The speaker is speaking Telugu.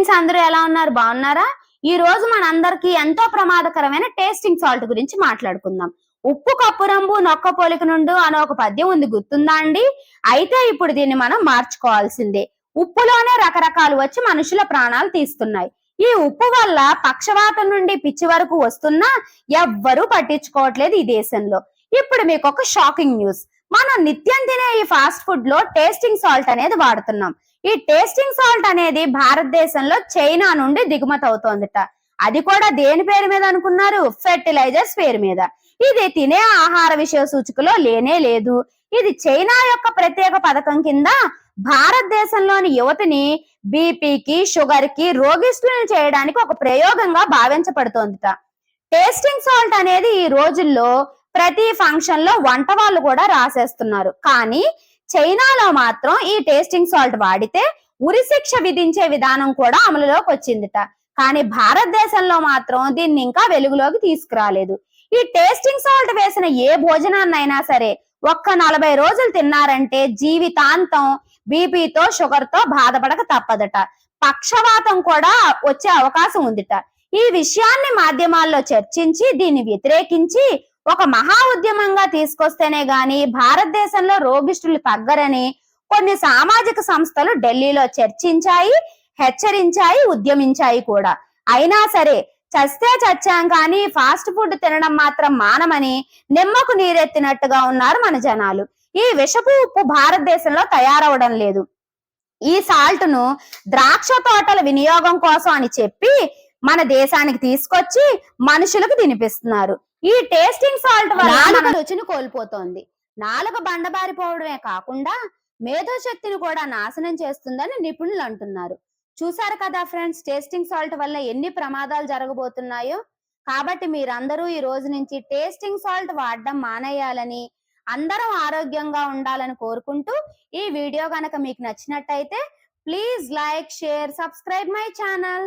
ఫ్రెండ్స్ అందరూ ఎలా ఉన్నారు? బాగున్నారా? ఈ రోజు మనందరికీ ఎంతో ప్రమాదకరమైన టేస్టింగ్ సాల్ట్ గురించి మాట్లాడుకుందాం. ఉప్పు కప్పురంబు నొక్క పోలిక నుండు అనే ఒక పద్యం ఉంది. గుర్తుందా అండి? అయితే ఇప్పుడు దీన్ని మనం మార్చుకోవాల్సిందే. ఉప్పులోనే రకరకాలు వచ్చి మనుషుల ప్రాణాలు తీస్తున్నాయి. ఈ ఉప్పు వల్ల పక్షవాతం నుండి పిచ్చి వరకు వస్తున్నా ఎవ్వరూ పట్టించుకోవట్లేదు ఈ దేశంలో. ఇప్పుడు మీకు ఒక షాకింగ్ న్యూస్ మనం నిత్యం తినే ఈ ఫాస్ట్ ఫుడ్లో టేస్టింగ్ సాల్ట్ అనేది వాడుతున్నాం. ఈ టేస్టింగ్ సాల్ట్ అనేది భారతదేశంలో చైనా నుండి దిగుమతి అవుతోందిట. అది కూడా దేని పేరు మీద అనుకున్నారు? ఫెర్టిలైజర్స్ పేరు మీద. ఇది తినే ఆహార విషయ సూచికలో లేనే లేదు. ఇది చైనా యొక్క ప్రత్యేక పథకం కింద భారతదేశంలోని యువతిని బీపీకి షుగర్కి రోగిష్ఠులను చేయడానికి ఒక ప్రయోగంగా భావించబడుతోందిట. టేస్టింగ్ సాల్ట్ అనేది ఈ రోజుల్లో ప్రతి ఫంక్షన్లో వంట వాళ్ళు కూడా రాసేస్తున్నారు. కానీ చైనాలో మాత్రం ఈ టేస్టింగ్ సాల్ట్ వాడితే ఉరి శిక్ష విధించే విధానం కూడా అమలులోకి వచ్చిందిట. కానీ భారతదేశంలో మాత్రం దీన్ని ఇంకా వెలుగులోకి తీసుకురాలేదు. ఈ టేస్టింగ్ సాల్ట్ వేసిన ఏ భోజనాన్నైనా సరే ఒక్క నలభై రోజులు తిన్నారంటే జీవితాంతం బీపీతో షుగర్తో బాధపడక తప్పదట. పక్షవాతం కూడా వచ్చే అవకాశం ఉందిట. ఈ విషయాన్ని మాధ్యమాల్లో చర్చించి దీన్ని వ్యతిరేకించి ఒక మహా ఉద్యమంగా తీసుకొస్తేనే గాని భారతదేశంలో రోగిష్ఠులు తగ్గరని కొన్ని సామాజిక సంస్థలు ఢిల్లీలో చర్చించాయి హెచ్చరించాయి ఉద్యమించాయి కూడా. అయినా సరే చస్తే చచ్చాం కానీ ఫాస్ట్ ఫుడ్ తినడం మాత్రం మానమని నిమ్మకు నీరెత్తినట్టుగా ఉన్నారు మన జనాలు. ఈ విషపు ఉప్పు భారతదేశంలో తయారవడం లేదు. ఈ సాల్ట్ను ద్రాక్ష తోటల వినియోగం కోసం అని చెప్పి మన దేశానికి తీసుకొచ్చి మనుషులకు తినిపిస్తున్నారు. ఈ టేస్టింగ్ సాల్ట్ వల్ల రుచిని కోల్పోతోంది. నాలుక బండబారిపోవడమే కాకుండా మేధో శక్తిని కూడా నాశనం చేస్తుందని నిపుణులు అంటున్నారు. చూసారు కదా ఫ్రెండ్స్ టేస్టింగ్ సాల్ట్ వల్ల ఎన్ని ప్రమాదాలు జరగబోతున్నాయో? కాబట్టి మీరందరూ ఈ రోజు నుంచి టేస్టింగ్ సాల్ట్ వాడడం మానేయాలని అందరం ఆరోగ్యంగా ఉండాలని కోరుకుంటూ ఈ వీడియో గనక మీకు నచ్చినట్టయితే please like share subscribe my channel